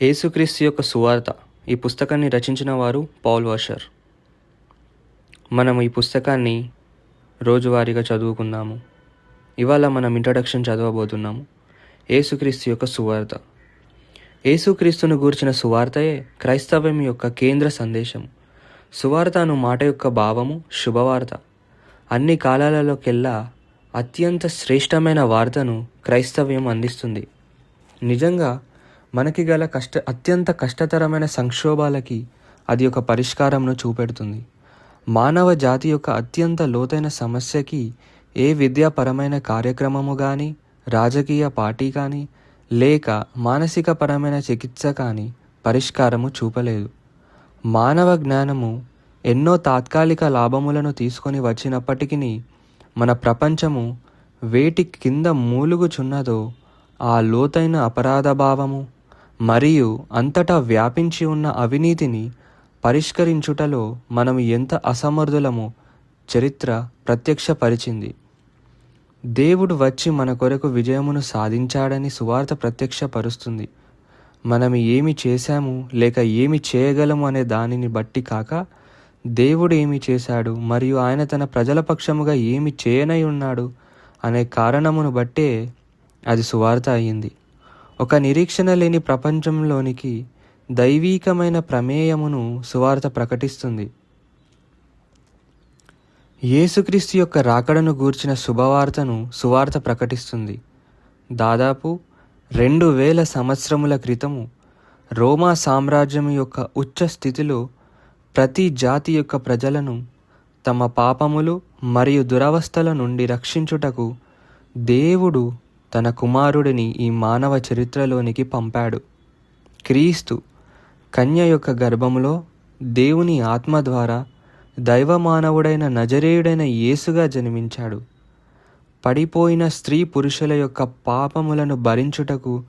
యేసుక్రీస్తు యొక్క సువార్త. ఈ పుస్తకాన్ని రచించిన వారు పౌల్ వాషర్. మనం ఈ పుస్తకాన్ని రోజువారీగా చదువుకుందాము ఇవాళ మనం ఇంట్రడక్షన్ చదవబోతున్నాము. యేసుక్రీస్తు యొక్క సువార్త. యేసుక్రీస్తును గూర్చిన సువార్తయే క్రైస్తవ్యం యొక్క కేంద్ర సందేశం సువార్త అను మాట యొక్క భావము శుభవార్త. అన్ని కాలాలలోకెల్లా అత్యంత శ్రేష్టమైన వార్తను క్రైస్తవ్యం అందిస్తుంది. నిజంగా మనకి గల కష్ట అత్యంత కష్టతరమైన సంక్షోభాలకి అది ఒక పరిష్కారంను చూపెడుతుంది. మానవ జాతి యొక్క అత్యంత లోతైన సమస్యకి ఏ విద్యాపరమైన కార్యక్రమము కానీ రాజకీయ పార్టీ కానీ లేక మానసిక పరమైన చికిత్స కానీ పరిష్కారము చూపలేదు. మానవ జ్ఞానము ఎన్నో తాత్కాలిక లాభములను తీసుకొని వచ్చినప్పటికీ మన ప్రపంచము వేటి కింద మూలుగుచున్నదో ఆ లోతైన అపరాధ భావము మరియు అంతటా వ్యాపించి ఉన్న అవినీతిని పరిష్కరించుటలో మనం ఎంత అసమర్థులమో చరిత్ర ప్రత్యక్షపరిచింది. దేవుడు వచ్చి మన కొరకు విజయమును సాధించాడని సువార్త ప్రత్యక్షపరుస్తుంది. మనం ఏమి చేశాము లేక ఏమి చేయగలము అనే దానిని బట్టి కాక దేవుడు ఏమి చేశాడు మరియు ఆయన తన ప్రజల పక్షముగా ఏమి చేయనై ఉన్నాడు అనే కారణమును బట్టే అది సువార్త అయింది. ఒక నిరీక్షణ లేని ప్రపంచంలోనికి దైవీకమైన ప్రమేయమును సువార్త ప్రకటిస్తుంది. యేసుక్రీస్తు యొక్క రాకడను గూర్చిన శుభవార్తను సువార్త ప్రకటిస్తుంది. దాదాపు రెండు వేల సంవత్సరముల క్రితము రోమా సామ్రాజ్యం యొక్క ఉచ్చ స్థితిలో ప్రతి జాతి యొక్క ప్రజలను తమ పాపములు మరియు దురవస్థల నుండి రక్షించుటకు దేవుడు తన కుమారుడిని ఈ మానవ చరిత్రలోనికి పంపాడు. క్రీస్తు కన్య యొక్క గర్భములో దేవుని ఆత్మ ద్వారా దైవమానవుడైన నజరేయుడైన యేసుగా జన్మించాడు. పడిపోయిన స్త్రీ పురుషుల యొక్క పాపములను భరించుటకు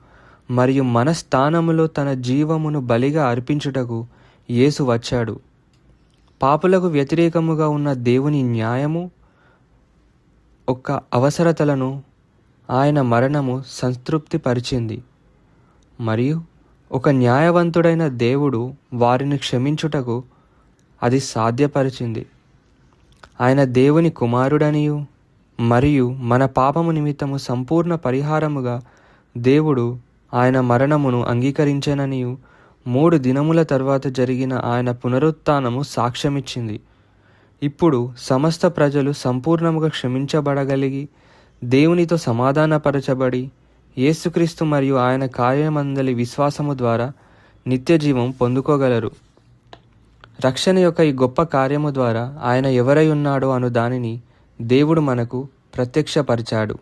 మరియు మన స్థానములో తన జీవమును బలిగా అర్పించుటకు యేసు వచ్చాడు. పాపులకు వ్యతిరేకముగా ఉన్న దేవుని న్యాయము ఒక అవసరతలను ఆయన మరణము సంతృప్తి పరిచింది మరియు ఒక న్యాయవంతుడైన దేవుడు వారిని క్షమించుటకు అది సాధ్యపరిచింది. ఆయన దేవుని కుమారుడనియు మరియు మన పాపము నిమిత్తము సంపూర్ణ పరిహారముగా దేవుడు ఆయన మరణమును అంగీకరించననియు మూడు దినముల తర్వాత జరిగిన ఆయన పునరుత్థానము సాక్ష్యమిచ్చింది. ఇప్పుడు సమస్త ప్రజలు సంపూర్ణముగా క్షమించబడగలిగి దేవునితో సమాధానపరచబడి యేసుక్రీస్తు మరియు ఆయన కార్యమందలి విశ్వాసము ద్వారా నిత్యజీవం పొందుకోగలరు. రక్షణ యొక్క ఈ గొప్ప కార్యము ద్వారా ఆయన ఎవరై ఉన్నాడో అను దానిని దేవుడు మనకు ప్రత్యక్షపరిచాడు.